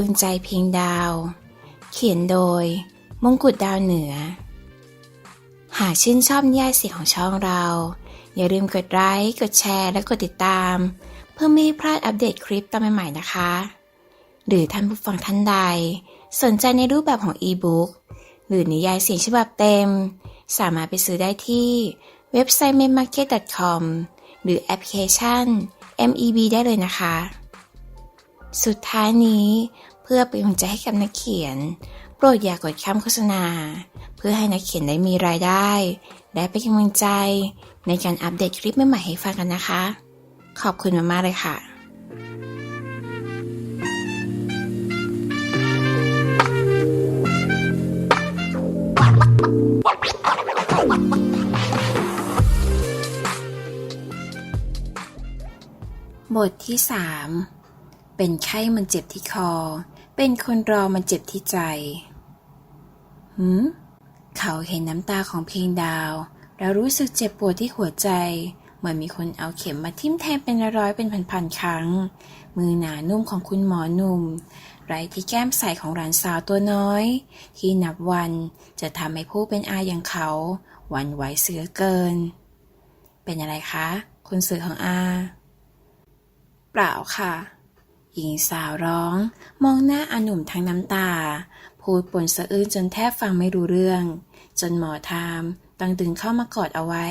วงใจเพียงดาว เขียนโดย มงกุฎดาวเหนือ หากชื่นชอบนิยายเสียงของช่องเรา อย่าลืมกดไลค์กดแชร์และกดติดตาม เพื่อไม่ให้พลาดอัปเดตคลิปตอนใหม่ๆนะคะ หรือท่านผู้ฟังท่านใด สนใจในรูปแบบของอีบุ๊กหรือนิยายเสียงฉบับเต็ม สามารถไปซื้อได้ที่เว็บไซต์ m e m a r k e t c o m หรือแอปพลิเคชัน MEB ได้เลยนะคะ สุดท้ายนี้เพื่อเป็นกำลังใจให้กับนักเขียน โปรดอย่ากกดข้ามโฆษณา เพื่อให้นักเขียนได้มีรายได้ และเป็นกำลังใจ ในการอัปเดตคลิปใหม่ๆให้ฟังกันนะคะ ขอบคุณมากๆเลยค่ะบทที่สาม เป็นไข้มันเจ็บที่คอ เป็นคนรอมันเจ็บที่ใจ หืม เขาเห็นน้ำตาของเพียงดาว แล้วรู้สึกเจ็บปวดที่หัวใจ เหมือนมีคนเอาเข็มมาทิ่มแทงเป็นร้อยเป็นพันๆครั้ง มือหนานุ่มของคุณหมอหนุ่ม ไรที่แก้มใสของหลานสาวตัวน้อย ที่นับวันจะทำให้ผู้เป็นอาอย่างเขาหวั่นไหวเสือเกิน เป็นอะไรคะคุณสื่อของอา เปล่าค่ะ หญิงสาวร้อง มองหน้าอาหนุ่มทั้งน้ำตา พูดปนสะอื้นจนแทบฟังไม่รู้เรื่อง จนหมอทามต้องดึงเข้ามากอดเอาไว้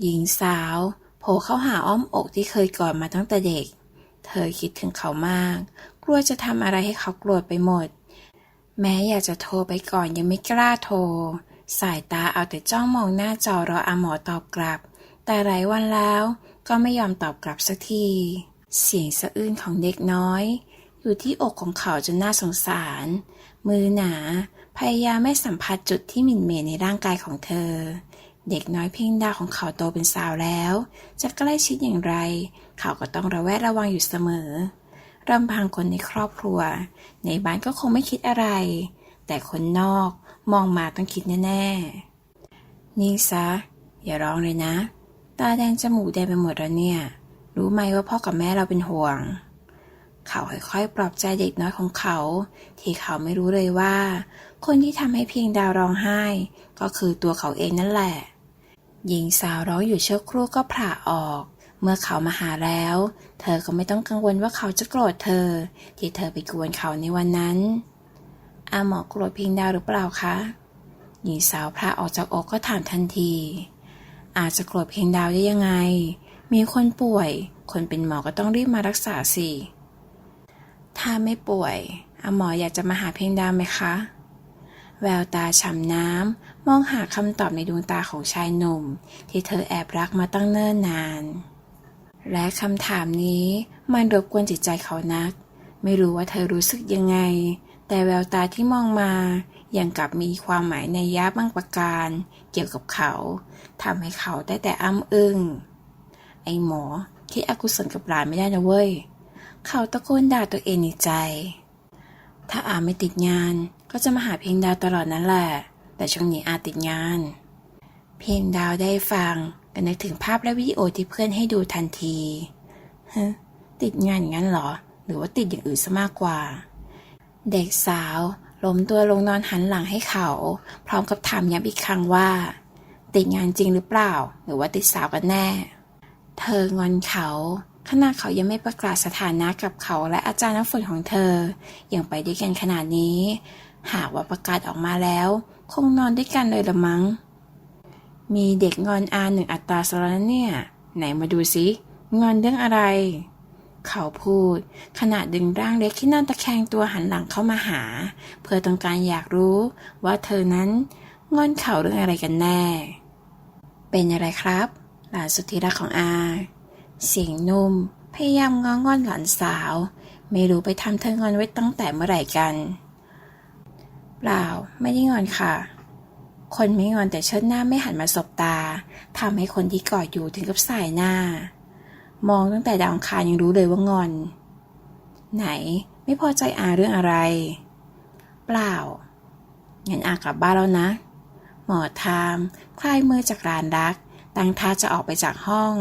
หญิงสาวโผล่เข้าหาอ้อมอกที่เคยกอดมาตั้งแต่เด็ก เธอคิดถึงเขามาก กลัวจะทำอะไรให้เขาโกรธไปหมด แม้อยากจะโทรไปก่อนยังไม่กล้าโทร สายตาเอาแต่จ้องมองหน้าจอรออาหมอตอบกลับ แต่หลายวันแล้วก็ไม่ยอมตอบกลับสักที เสียงสะอื้นของเด็กน้อย อยู่ที่อกของเขาจนน่าสงสาร มือหนา พยายามไม่สัมผัสจุดที่หมิ่นเหมในร่างกายของเธอ เด็กน้อยเพียงดาวของเขาโตเป็นสาวแล้ว จะใกล้ชิดอย่างไร เขาก็ต้องระแวดระวังอยู่เสมอรำพังคนในครอบครัว ในบ้านก็คงไม่คิดอะไร แต่คนนอกมองมาต้องคิดแน่ๆ นี่ซะ อย่าร้องเลยนะ ตาแดงจมูกแดงไปหมดแล้วเนี่ย รู้ไหมว่าพ่อกับแม่เราเป็นห่วง เขาค่อยๆปลอบใจเด็กน้อยของเขา ที่เขาไม่รู้เลยว่า คนที่ทำให้เพียงดาวร้องไห้ ก็คือตัวเขาเองนั่นแหละ หญิงสาวร้องอยู่เชั่วครู่ก็ผ่าออก เมื่อเขามาหาแล้ว เธอก็ไม่ต้องกังวลว่าเขาจะโกรธเธอ ที่เธอไปกวนเขาในวันนั้น อาหมอโกรธเพียงดาวหรือเปล่าคะหญิงสาวพระออกจากอกก็ถามทันที อาจจะโกรธเพียงดาวได้ยังไง มีคนป่วย คนเป็นหมอก็ต้องรีบมารักษาสิ ถ้าไม่ป่วยอาหมออยากจะมาหาเพียงดาวไหมคะ แววตาฉ่ำน้ำ มองหาคำตอบในดวงตาของชายหนุ่ม ที่เธอแอบรักมาตั้งเนิ่นนาน และคำถามนี้มันรบกวนจิตใจเขานัก ไม่รู้ว่าเธอรู้สึกยังไง แต่แววตาที่มองมาอย่างกลับมีความหมายในยะบางประการ เกี่ยวกับเขาทำให้เขาได้แต่อ้ำอึง้ง ไอ้หมอ คิดอกุศลกับหลานไม่ได้นะเว้ย เขาตะโกนด่าตัวเองในใจ ถ้าอาไม่ติดงานก็จะมาหาเพียงดาวตลอดนั่นแหละ แต่ช่วงนี้อาติดงาน เพียงดาวได้ฟังก็นึกถึงภาพและวิดีโอที่เพื่อนให้ดูทันทีฮติดงานอย่างนั้นเหรอ หรือว่าติดอย่างอื่นซะมากกว่า เด็กสาวล้มตัวลงนอนหันหลังให้เขา พร้อมกับถามย้ำอีกครั้งว่า ติดงานจริงหรือเปล่า หรือว่าติดสาวกันแน่ เธองอนเขาขณะเขายังไม่ประกาศสถานะกับเขาและอาจารย์น้ำฝนของเธอ อย่างไปด้วยกันขนาดนี้ หากว่าประกาศออกมาแล้ว คงนอนด้วยกันเลยละมั้ง มีเด็กงอนอาหนึ่งอัตราสแล้วเนี่ย ไหนมาดูสิงอนเรื่องอะไร เขาพูด ขณะดึงร่างเล็กที่นั่งตะแคงตัวหันหลังเข้ามาหา เพื่อต้องการอยากรู้ว่าเธอนั้นงอนเขาเรื่องอะไรกันแน่ เป็นอะไรครับ หลานสุดที่รักของอา เสียงนุ่ม พยายามง้องอนหลานสาว ไม่รู้ไปทำเธองอนไว้ตั้งแต่เมื่อไหร่กัน เปล่าไม่ได้งอนค่ะ คนไม่งอนแต่เชิดหน้าไม่หันมาสบตาทำให้คนที่กอดอยู่ถึงกับสายหน้า มองตั้งแต่ดาวคารยังรู้เลยว่างอน ไหนไม่พอใจอาเรื่องอะไร เปล่างั้นอากลับบ้านแล้วนะ หมอทามคลายมือจากรานรัก ตั้งท่าจะออกไปจากห้อง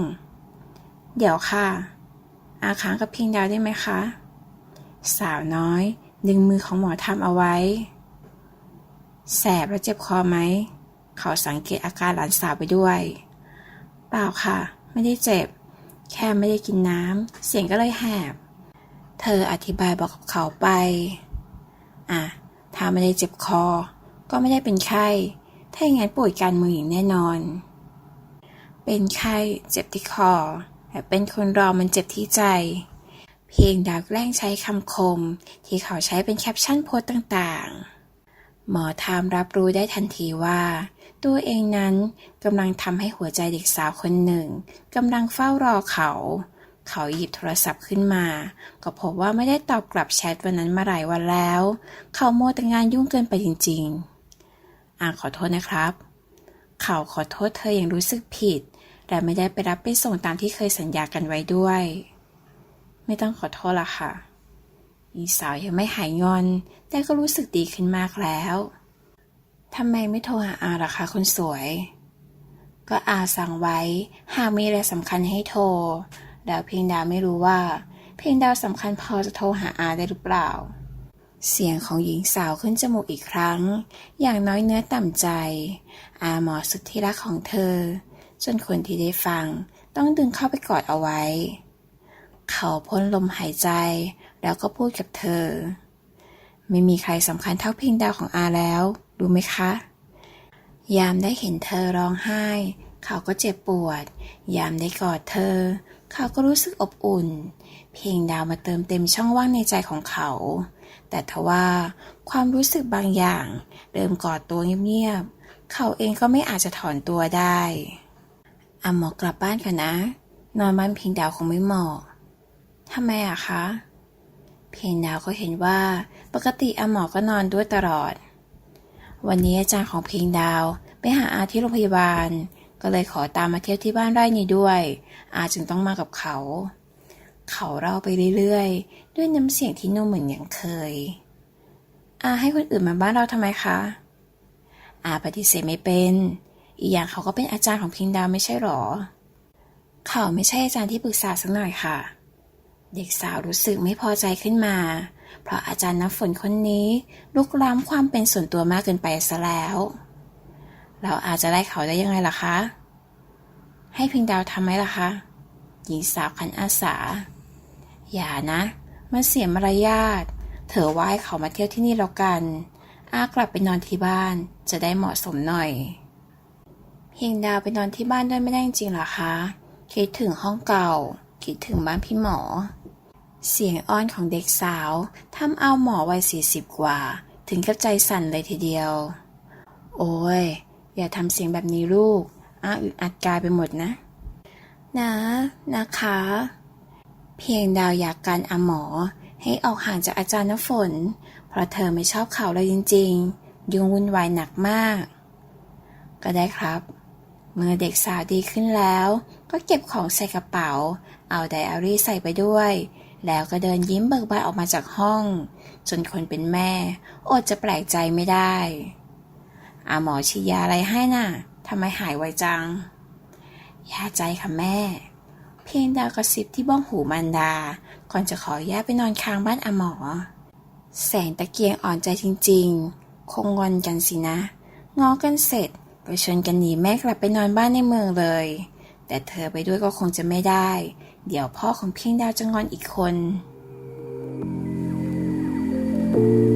เดี๋ยวค่ะ อาค้างกับพียงดาวได้ไหมคะ สาวน้อย ดึงมือของหมอทำเอาไว้ แสบแล้วเจ็บคอไหม เขาสังเกตอาการหลานสาวไปด้วย เปล่าค่ะ ไม่ได้เจ็บ แค่ไม่ได้กินน้ำ เสียงก็เลยแหบ เธออธิบายบอกกับเขาไป อะ ถ้าไม่ได้เจ็บคอ ก็ไม่ได้เป็นไข้ ถ้าอย่างนั้นป่วยการมืออย่างแน่นอน เป็นไข้เจ็บที่คอ แต่เป็นคนรอมันเจ็บที่ใจ เพียงดาวแกล้งใช้คำคม ที่เขาใช้เป็นแคปชั่นโพสต์ต่างๆ หมอทามรับรู้ได้ทันทีว่า ตัวเองนั้นกำลังทำให้หัวใจเด็กสาวคนหนึ่งกำลังเฝ้ารอเขา เขาหยิบโทรศัพท์ขึ้นมา ก็พบว่าไม่ได้ตอบกลับแชทวันนั้นมาหลายวันแล้ว เขาโมแต่งานยุ่งเกินไปจริง ๆ อ่าขอโทษนะครับเขาขอโทษเธออย่างรู้สึกผิด แต่ไม่ได้ไปรับไปส่งตามที่เคยสัญญากันไว้ด้วย ไม่ต้องขอโทษละค่ะ อีสาวยังไม่หายงอน แต่ก็รู้สึกดีขึ้นมากแล้วทำไมไม่โทรหาอาล่ะคะคนสวย ก็อาสั่งไว้ หากมีอะไรสำคัญให้โทรแล้วเพียงดาวไม่รู้ว่า เพียงดาวสำคัญพอจะโทรหาอาได้หรือเปล่า เสียงของหญิงสาวขึ้นจมูกอีกครั้ง อย่างน้อยเนื้อต่ำใจ อาหมอสุดที่รักของเธอ จนคนที่ได้ฟังต้องดึงเข้าไปกอดเอาไว้ เขาพ่นลมหายใจแล้วก็พูดกับเธอ ไม่มีใครสำคัญเท่าเพียงดาวของอาแล้วรู้ไหมคะ ยามได้เห็นเธอร้องไห้ เขาก็เจ็บปวด ยามได้กอดเธอ เขาก็รู้สึกอบอุ่น เพียงดาวมาเติมเต็มช่องว่างในใจของเขา แต่ทว่าความรู้สึกบางอย่างเริ่มกอดตัวเงียบๆ เขาเองก็ไม่อาจจะถอนตัวได้ อาหมอกลับบ้านกันนะ นอนบ้านเพียงดาวคงไม่เหมาะทำไมอะคะ เพียงดาวก็เห็นว่าปกติอาหมอก็นอนด้วยตลอด วันนี้อาจารย์ของเพียงดาวไปหาอาที่โรงพยาบาล ก็เลยขอตามมาเที่ยวที่บ้านไร่นี้ด้วย อาจึงต้องมากับเขา เขาเล่าไปเรื่อยๆ ด้วยน้ำเสียงที่นุ่มเหมือนอย่างเคย อาให้คนอื่นมาบ้านเราทำไมคะ อาปฏิเสธไม่เป็น อีกอย่างเขาก็เป็นอาจารย์ของพียงดาวไม่ใช่หรอ เขาไม่ใช่อาจารย์ที่ปรึกษาสักหน่อยค่ะ เด็กสาวรู้สึกไม่พอใจขึ้นมา เพราะอาจารย์น้ำฝนคนนี้ลุกล้ำความเป็นส่วนตัวมากเกินไปซะแล้ว เราอาจจะไล่เขาได้ยังไงล่ะคะ ให้พียงดาวทำไหมล่ะคะ หญิงสาวขันอาสา อย่านะ มันเสียมารยาท เธอว่าให้เขามาเที่ยวที่นี่แล้วกัน อากลับไปนอนที่บ้านจะได้เหมาะสมหน่อย เพียงดาวไปนอนที่บ้านด้วยไม่ได้จริงหรอคะ คิดถึงห้องเก่า คิดถึงบ้านพี่หมอ เสียงอ้อนของเด็กสาวทำเอาหมอวัยสี่สิบกว่า ถึงกับใจสั่นเลยทีเดียว โอ้ย อย่าทำเสียงแบบนี้ลูก อ้าอึดอัดกายไปหมดนะ นะ นะคะ เพียงดาวอยากการอาหมอ ให้ออกห่างจากอาจารย์น้ำฝน เพราะเธอไม่ชอบเขาเลยจริง ๆ ยุ่งวุ่นวายหนักมากก็ได้ครับ เมื่อเด็กสาวดีขึ้นแล้ว ก็เก็บของใส่กระเป๋า เอาไดอารี่ใส่ไปด้วย แล้วก็เดินยิ้มเบิกบานออกมาจากห้อง จนคนเป็นแม่ อดจะแปลกใจไม่ได้อาหมอฉีดยาอะไรให้น่ะทำไมหายไวจัง ยาใจค่ะแม่ เพียงดาวกระซิบที่บ้องหูมันดา ก่อนจะขอแยกไปนอนค้างบ้านอาหมอ แสงตะเกียงอ่อนใจจริงๆ คงงอนกันสินะ ง้อกันเสร็จ ก็ชวนกันหนีแม่กลับไปนอนบ้านในเมืองเลย แต่เธอไปด้วยก็คงจะไม่ได้ เดี๋ยวพ่อของเพียงดาวจะงอนอีกคน thank you